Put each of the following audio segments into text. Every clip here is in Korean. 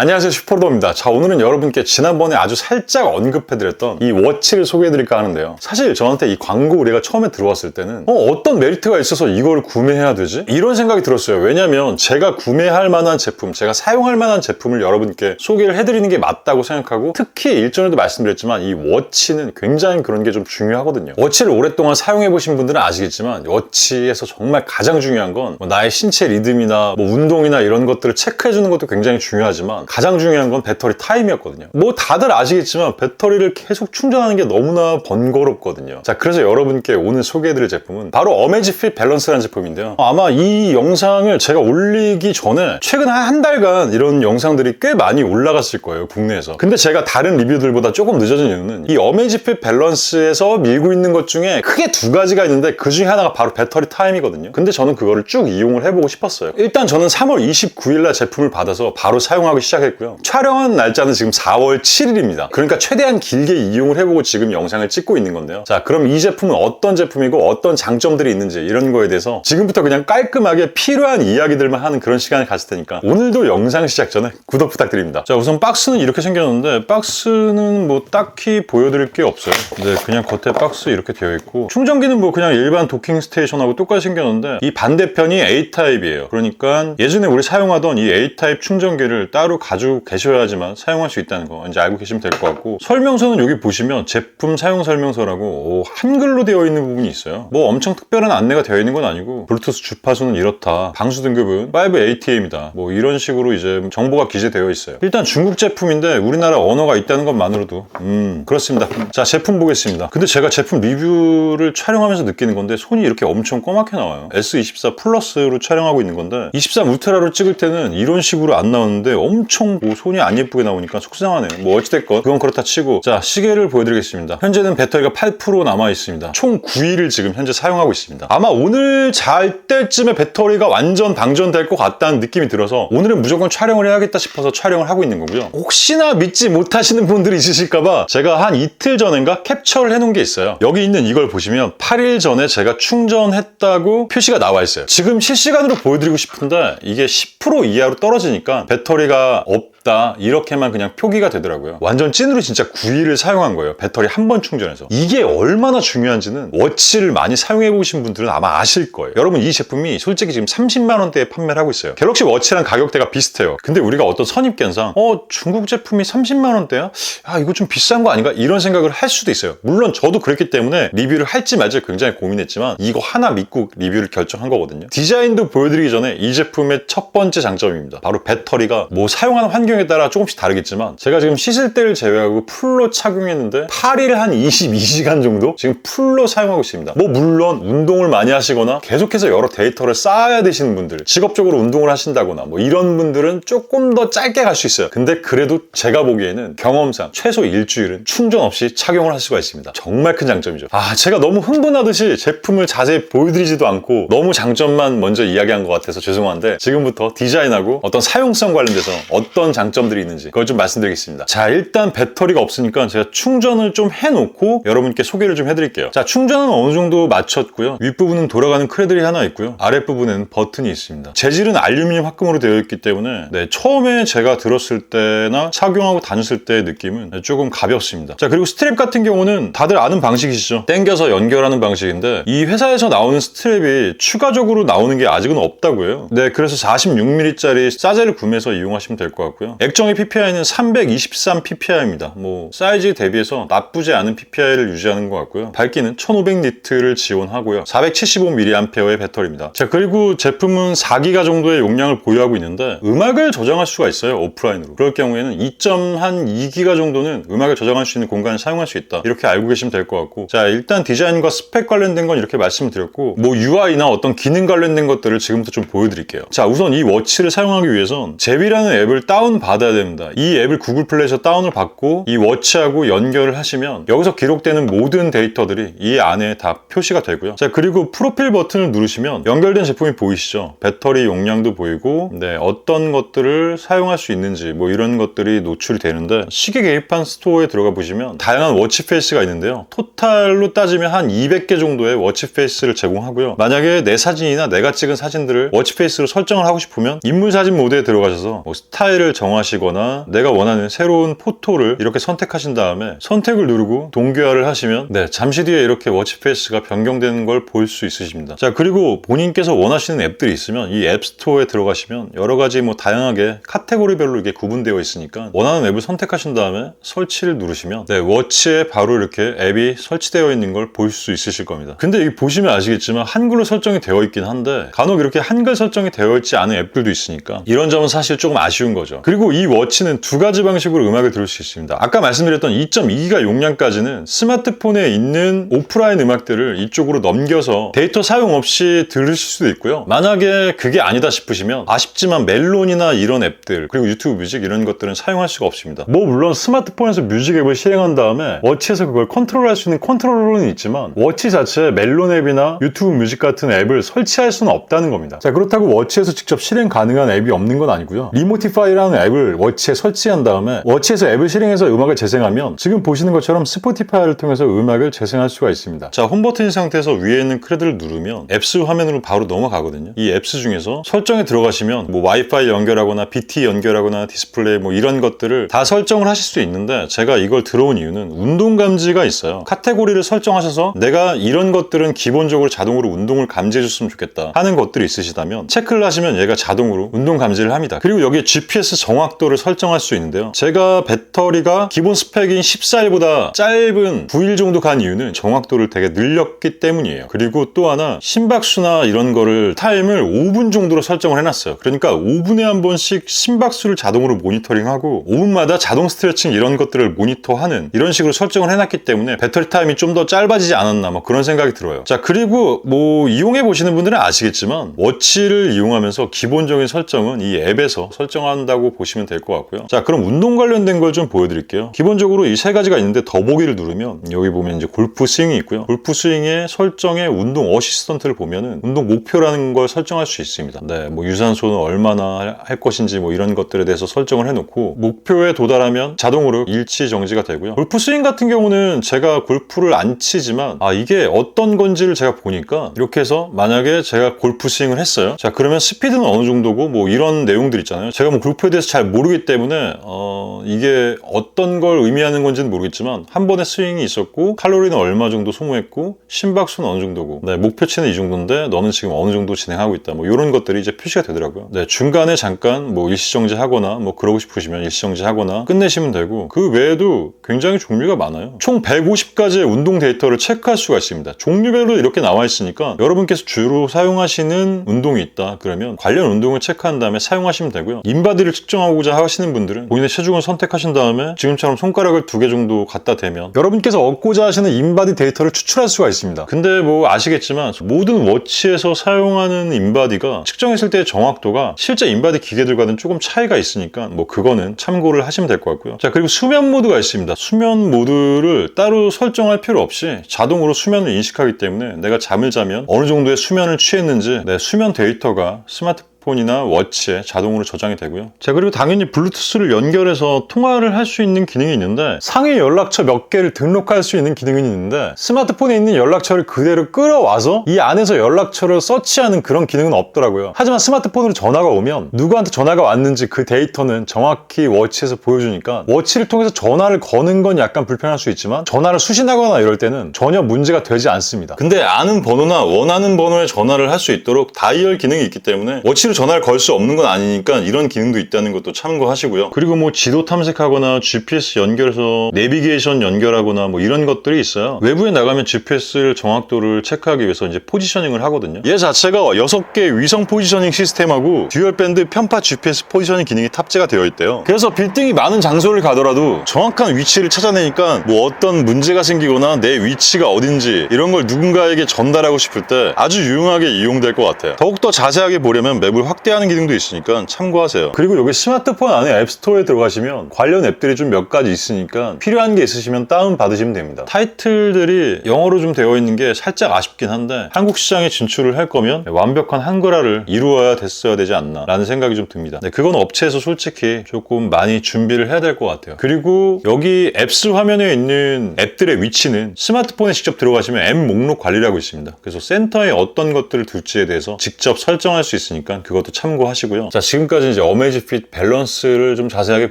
안녕하세요 슈퍼로더입니다. 자 오늘은 여러분께 지난번에 아주 살짝 언급해드렸던 이 워치를 소개해드릴까 하는데요. 사실 저한테 이 광고 의뢰가 처음에 들어왔을 때는 어, 떤 메리트가 있어서 이걸 구매해야 되지? 이런 생각이 들었어요. 왜냐면 제가 구매할 만한 제품 제가 사용할 만한 제품을 여러분께 소개를 해드리는 게 맞다고 생각하고 특히 일전에도 말씀드렸지만 이 워치는 굉장히 그런 게 좀 중요하거든요. 워치를 오랫동안 사용해보신 분들은 아시겠지만 워치에서 정말 가장 중요한 건 뭐 나의 신체 리듬이나 뭐 운동이나 이런 것들을 체크해주는 것도 굉장히 중요하지만 가장 중요한 건 배터리 타임이었거든요. 뭐 다들 아시겠지만 배터리를 계속 충전하는 게 너무나 번거롭거든요. 자, 그래서 여러분께 오늘 소개해드릴 제품은 바로 어메지핏 밸런스라는 제품인데요. 아마 이 영상을 제가 올리기 전에 최근 한한 달간 이런 영상들이 꽤 많이 올라갔을 거예요, 국내에서. 근데 제가 다른 리뷰들보다 조금 늦어진 이유는 이 어메지핏 밸런스에서 밀고 있는 것 중에 크게 두 가지가 있는데 그 중에 하나가 바로 배터리 타임이거든요. 근데 저는 그거를 쭉 이용을 해보고 싶었어요. 일단 저는 3월 29일 날 제품을 받아서 바로 사용하기 시작 했고요. 촬영한 날짜는 지금 4월 7일입니다. 그러니까 최대한 길게 이용을 해보고 지금 영상을 찍고 있는 건데요. 자, 그럼 이 제품은 어떤 제품이고 어떤 장점들이 있는지 이런 거에 대해서 지금부터 그냥 깔끔하게 필요한 이야기들만 하는 그런 시간을 가질 테니까 오늘도 영상 시작 전에 구독 부탁드립니다. 자, 우선 박스는 이렇게 생겼는데 박스는 뭐 딱히 보여드릴 게 없어요. 네, 그냥 겉에 박스 이렇게 되어 있고 충전기는 뭐 그냥 일반 도킹 스테이션하고 똑같이 생겼는데 이 반대편이 A 타입이에요. 그러니까 예전에 우리 사용하던 이 A 타입 충전기를 따로 가지고 계셔야지만 사용할 수 있다는 거 이제 알고 계시면 될 것 같고 설명서는 여기 보시면 제품 사용 설명서라고 오, 한글로 되어 있는 부분이 있어요. 뭐 엄청 특별한 안내가 되어 있는 건 아니고 블루투스 주파수는 이렇다. 방수 등급은 5ATM이다. 뭐 이런 식으로 이제 정보가 기재되어 있어요. 일단 중국 제품인데 우리나라 언어가 있다는 것만으로도 음 그렇습니다. 자 제품 보겠습니다. 근데 제가 제품 리뷰를 촬영하면서 느끼는 건데 손이 이렇게 엄청 꼬맣게 나와요. S24 플러스로 촬영하고 있는 건데 23 울트라로 찍을 때는 이런 식으로 안 나오는데 엄청 뭐 손이 안 예쁘게 나오니까 속상하네요. 뭐 어찌됐건 그건 그렇다 치고 자 시계를 보여드리겠습니다. 현재는 배터리가 8% 남아 있습니다. 총 9일을 지금 현재 사용하고 있습니다. 아마 오늘 잘 때쯤에 배터리가 완전 방전될 것 같다는 느낌이 들어서 오늘은 무조건 촬영을 해야겠다 싶어서 촬영을 하고 있는 거고요. 혹시나 믿지 못하시는 분들이 있으실까봐 제가 한 이틀 전인가 캡처를 해놓은 게 있어요. 여기 있는 이걸 보시면 8일 전에 제가 충전했다고 표시가 나와 있어요. 지금 실시간으로 보여드리고 싶은데 이게 10% 이하로 떨어지니까 배터리가 opp 없다 이렇게만 그냥 표기가 되더라고요. 완전 찐으로 진짜 9일을 사용한 거예요. 배터리 한 번 충전해서. 이게 얼마나 중요한지는 워치를 많이 사용해 보신 분들은 아마 아실 거예요. 여러분 이 제품이 솔직히 지금 30만 원대에 판매를 하고 있어요. 갤럭시 워치랑 가격대가 비슷해요. 근데 우리가 어떤 선입견상 어 중국 제품이 30만 원대야? 야 이거 좀 비싼 거 아닌가? 이런 생각을 할 수도 있어요. 물론 저도 그랬기 때문에 리뷰를 할지 말지 굉장히 고민했지만 이거 하나 믿고 리뷰를 결정한 거거든요. 디자인도 보여드리기 전에 이 제품의 첫 번째 장점입니다. 바로 배터리가 뭐 사용하는 환경 에 따라 조금씩 다르겠지만 제가 지금 씻을 때를 제외하고 풀로 착용했는데 8일 한 22시간 정도 지금 풀로 사용하고 있습니다. 뭐 물론 운동을 많이 하시거나 계속해서 여러 데이터를 쌓아야 되시는 분들 직업적으로 운동을 하신다거나 뭐 이런 분들은 조금 더 짧게 갈 수 있어요. 근데 그래도 제가 보기에는 경험상 최소 일주일은 충전 없이 착용을 할 수가 있습니다. 정말 큰 장점이죠. 아 제가 너무 흥분하듯이 제품을 자세히 보여드리지도 않고 너무 장점만 먼저 이야기한 것 같아서 죄송한데 지금부터 디자인하고 어떤 사용성 관련돼서 어떤 장점들이 있는지 그걸 좀 말씀드리겠습니다. 자 일단 배터리가 없으니까 제가 충전을 좀 해놓고 여러분께 소개를 좀 해드릴게요. 자 충전은 어느 정도 마쳤고요. 윗부분은 돌아가는 크레들이 하나 있고요. 아랫부분에는 버튼이 있습니다. 재질은 알루미늄 합금으로 되어 있기 때문에 네, 처음에 제가 들었을 때나 착용하고 다녔을 때의 느낌은 조금 가볍습니다. 자 그리고 스트랩 같은 경우는 다들 아는 방식이시죠. 당겨서 연결하는 방식인데 이 회사에서 나오는 스트랩이 추가적으로 나오는 게 아직은 없다고요. 네 그래서 46mm짜리 사제를 구매해서 이용하시면 될 것 같고요. 액정의 PPI는 323 PPI입니다. 뭐 사이즈 대비해서 나쁘지 않은 PPI를 유지하는 것 같고요. 밝기는 1500 니트를 지원하고요. 475mAh의 배터리입니다. 자 그리고 제품은 4기가 정도의 용량을 보유하고 있는데 음악을 저장할 수가 있어요. 오프라인으로. 그럴 경우에는 2.2기가 정도는 음악을 저장할 수 있는 공간을 사용할 수 있다. 이렇게 알고 계시면 될 것 같고 자 일단 디자인과 스펙 관련된 건 이렇게 말씀을 드렸고 뭐 UI나 어떤 기능 관련된 것들을 지금부터 좀 보여드릴게요. 자 우선 이 워치를 사용하기 위해선 제비라는 앱을 다운 받아야 됩니다. 이 앱을 구글 플레이에서 다운을 받고 이 워치하고 연결을 하시면 여기서 기록되는 모든 데이터들이 이 안에 다 표시가 되고요. 자 그리고 프로필 버튼을 누르시면 연결된 제품이 보이시죠? 배터리 용량도 보이고 네 어떤 것들을 사용할 수 있는지 뭐 이런 것들이 노출이 되는데 시계 계기판 스토어에 들어가 보시면 다양한 워치 페이스가 있는데요. 토탈로 따지면 한 200개 정도의 워치 페이스를 제공하고요. 만약에 내 사진이나 내가 찍은 사진들을 워치 페이스로 설정을 하고 싶으면 인물 사진 모드에 들어가셔서 뭐 스타일을 정하 정하시거나 내가 원하는 새로운 포토를 이렇게 선택하신 다음에 선택을 누르고 동기화를 하시면 네, 잠시 뒤에 이렇게 워치페이스가 변경되는 걸 볼 수 있으십니다. 자, 그리고 본인께서 원하시는 앱들이 있으면 이 앱스토어에 들어가시면 여러 가지 뭐 다양하게 카테고리별로 이게 구분되어 있으니까 원하는 앱을 선택하신 다음에 설치를 누르시면 네, 워치에 바로 이렇게 앱이 설치되어 있는 걸 볼 수 있으실 겁니다. 근데 여기 보시면 아시겠지만 한글로 설정이 되어 있긴 한데 간혹 이렇게 한글 설정이 되어 있지 않은 앱들도 있으니까 이런 점은 사실 조금 아쉬운 거죠. 그리고 이 워치는 두 가지 방식으로 음악을 들을 수 있습니다. 아까 말씀드렸던 2.2기가 용량까지는 스마트폰에 있는 오프라인 음악들을 이쪽으로 넘겨서 데이터 사용 없이 들으실 수도 있고요. 만약에 그게 아니다 싶으시면 아쉽지만 멜론이나 이런 앱들 그리고 유튜브 뮤직 이런 것들은 사용할 수가 없습니다. 뭐 물론 스마트폰에서 뮤직 앱을 실행한 다음에 워치에서 그걸 컨트롤할 수 있는 컨트롤러는 있지만 워치 자체에 멜론 앱이나 유튜브 뮤직 같은 앱을 설치할 수는 없다는 겁니다. 자 그렇다고 워치에서 직접 실행 가능한 앱이 없는 건 아니고요. 리모티파이라는 앱을 워치에 설치한 다음에 워치에서 앱을 실행해서 음악을 재생하면 지금 보시는 것처럼 스포티파이를 통해서 음악을 재생할 수가 있습니다. 자 홈 버튼인 상태에서 위에 있는 크레드를 누르면 앱스 화면으로 바로 넘어가거든요. 이 앱스 중에서 설정에 들어가시면 뭐 와이파이 연결하거나 BT 연결하거나 디스플레이 뭐 이런 것들을 다 설정을 하실 수 있는데 제가 이걸 들어온 이유는 운동 감지가 있어요. 카테고리를 설정하셔서 내가 이런 것들은 기본적으로 자동으로 운동을 감지해 줬으면 좋겠다 하는 것들이 있으시다면 체크를 하시면 얘가 자동으로 운동 감지를 합니다. 그리고 여기에 GPS 정확 도를 설정할 수 있는데요. 제가 배터리가 기본 스펙인 14일보다 짧은 9일 정도 간 이유는 정확도를 되게 늘렸기 때문이에요. 그리고 또 하나 심박수나 이런 거를 타임을 5분 정도로 설정을 해놨어요. 그러니까 5분에 한 번씩 심박수를 자동으로 모니터링하고 5분마다 자동 스트레칭 이런 것들을 모니터하는 이런 식으로 설정을 해놨기 때문에 배터리 타임이 좀 더 짧아지지 않았나 뭐 그런 생각이 들어요. 자 그리고 뭐 이용해 보시는 분들은 아시겠지만 워치를 이용하면서 기본적인 설정은 이 앱에서 설정한다고 보시면 될 것 같고요. 자 그럼 운동 관련된 걸 좀 보여드릴게요. 기본적으로 이 세 가지가 있는데 더보기를 누르면 여기 보면 이제 골프 스윙이 있고요. 골프 스윙의 설정에 운동 어시스턴트를 보면은 운동 목표라는 걸 설정할 수 있습니다. 네, 뭐 유산소는 얼마나 할 것인지 뭐 이런 것들에 대해서 설정을 해놓고 목표에 도달하면 자동으로 일치 정지가 되고요. 골프 스윙 같은 경우는 제가 골프를 안 치지만 아 이게 어떤 건지를 제가 보니까 이렇게 해서 만약에 제가 골프 스윙을 했어요. 자 그러면 스피드는 어느 정도고 뭐 이런 내용들 있잖아요. 제가 뭐 골프에 대해서 잘 모르기 때문에 어 이게 어떤 걸 의미하는 건지는 모르겠지만 한 번에 스윙이 있었고 칼로리는 얼마 정도 소모했고 심박수는 어느 정도고 네, 목표치는 이 정도인데 너는 지금 어느 정도 진행하고 있다 뭐 이런 것들이 이제 표시가 되더라고요. 네, 중간에 잠깐 뭐 일시정지 하거나 뭐 그러고 싶으시면 일시정지 하거나 끝내시면 되고 그 외에도 굉장히 종류가 많아요. 총 150가지의 운동 데이터를 체크할 수가 있습니다. 종류별로 이렇게 나와 있으니까 여러분께서 주로 사용하시는 운동이 있다 그러면 관련 운동을 체크한 다음에 사용하시면 되고요. 인바디를 측정 하고자 하시는 분들은 본인의 체중을 선택하신 다음에 지금처럼 손가락을 두 개 정도 갖다 대면 여러분께서 얻고자 하시는 인바디 데이터를 추출할 수가 있습니다. 근데 뭐 아시겠지만 모든 워치에서 사용하는 인바디가 측정했을 때의 정확도가 실제 인바디 기계들과는 조금 차이가 있으니까 뭐 그거는 참고를 하시면 될 것 같고요. 자 그리고 수면 모드가 있습니다. 수면 모드를 따로 설정할 필요 없이 자동으로 수면을 인식하기 때문에 내가 잠을 자면 어느 정도의 수면을 취했는지 내 수면 데이터가 스마트 폰 이나 워치에 자동으로 저장이 되고요. 자 그리고 당연히 블루투스를 연결해서 통화를 할 수 있는 기능이 있는데 상위 연락처 몇 개를 등록할 수 있는 기능이 있는데 스마트폰에 있는 연락처를 그대로 끌어와서 이 안에서 연락처를 서치하는 그런 기능은 없더라고요. 하지만 스마트폰으로 전화가 오면 누구한테 전화가 왔는지 그 데이터는 정확히 워치에서 보여주니까 워치를 통해서 전화를 거는 건 약간 불편할 수 있지만 전화를 수신하거나 이럴 때는 전혀 문제가 되지 않습니다. 근데 아는 번호나 원하는 번호에 전화를 할 수 있도록 다이얼 기능이 있기 때문에 워치로 전화를 걸 수 없는 건 아니니까 이런 기능도 있다는 것도 참고하시고요. 그리고 뭐 지도 탐색하거나 GPS 연결해서 내비게이션 연결하거나 뭐 이런 것들이 있어요. 외부에 나가면 GPS를 정확도를 체크하기 위해서 이제 포지셔닝을 하거든요. 얘 자체가 6개 위성 포지셔닝 시스템하고 듀얼 밴드 편파 GPS 포지셔닝 기능이 탑재가 되어 있대요. 그래서 빌딩이 많은 장소를 가더라도 정확한 위치를 찾아내니까 뭐 어떤 문제가 생기거나 내 위치가 어딘지 이런 걸 누군가에게 전달하고 싶을 때 아주 유용하게 이용될 것 같아요. 더욱더 자세하게 보려면 맵을 확대하는 기능도 있으니까 참고하세요. 그리고 여기 스마트폰 안에 앱스토어에 들어가시면 관련 앱들이 좀 몇 가지 있으니까 필요한 게 있으시면 다운 받으시면 됩니다. 타이틀들이 영어로 좀 되어 있는 게 살짝 아쉽긴 한데 한국 시장에 진출을 할 거면 완벽한 한글화를 이루어야 됐어야 되지 않나 라는 생각이 좀 듭니다. 네, 그건 업체에서 솔직히 조금 많이 준비를 해야 될 것 같아요. 그리고 여기 앱스 화면에 있는 앱들의 위치는 스마트폰에 직접 들어가시면 앱 목록 관리라고 있습니다. 그래서 센터에 어떤 것들을 둘지에 대해서 직접 설정할 수 있으니까 그것도 참고하시고요. 자, 지금까지 이제 어메이지핏 밸런스를 좀 자세하게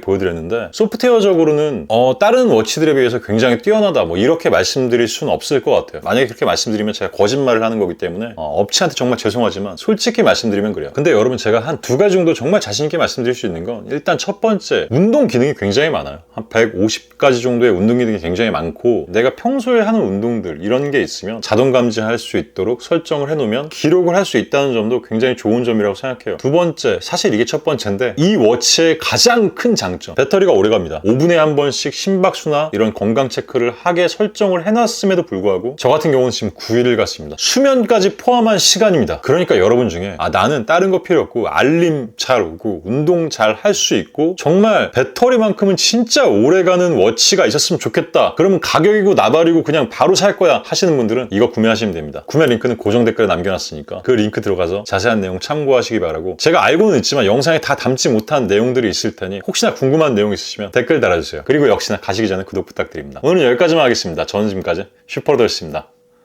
보여드렸는데 소프트웨어적으로는 어, 다른 워치들에 비해서 굉장히 뛰어나다 뭐 이렇게 말씀드릴 수는 없을 것 같아요. 만약에 그렇게 말씀드리면 제가 거짓말을 하는 거기 때문에 어, 업체한테 정말 죄송하지만 솔직히 말씀드리면 그래요. 근데 여러분 제가 한 두 가지 정도 정말 자신 있게 말씀드릴 수 있는 건 일단 첫 번째 운동 기능이 굉장히 많아요. 한 150가지 정도의 운동 기능이 굉장히 많고 내가 평소에 하는 운동들 이런 게 있으면 자동 감지할 수 있도록 설정을 해놓으면 기록을 할 수 있다는 점도 굉장히 좋은 점이라고 생각 해요. 두 번째 사실 이게 첫 번째인데 이 워치의 가장 큰 장점 배터리가 오래 갑니다. 5분에 한 번씩 심박수나 이런 건강 체크를 하게 설정을 해놨음에도 불구하고 저 같은 경우는 지금 9일을 갔습니다. 수면까지 포함한 시간입니다. 그러니까 여러분 중에 아 나는 다른 거 필요 없고 알림 잘 오고 운동 잘 할 수 있고 정말 배터리만큼은 진짜 오래 가는 워치가 있었으면 좋겠다. 그러면 가격이고 나발이고 그냥 바로 살 거야 하시는 분들은 이거 구매하시면 됩니다. 구매 링크는 고정 댓글에 남겨놨으니까 그 링크 들어가서 자세한 내용 참고하 시기 바라고 제가 알고는 있지만 영상에 다 담지 못한 내용들이 있을 테니 혹시나 궁금한 내용 있으시면 댓글 달아주세요. 그리고 역시나 가시기 전에 구독 부탁드립니다. 오늘은 여기까지만 하겠습니다. 저는 지금까지 슈퍼더였습니다.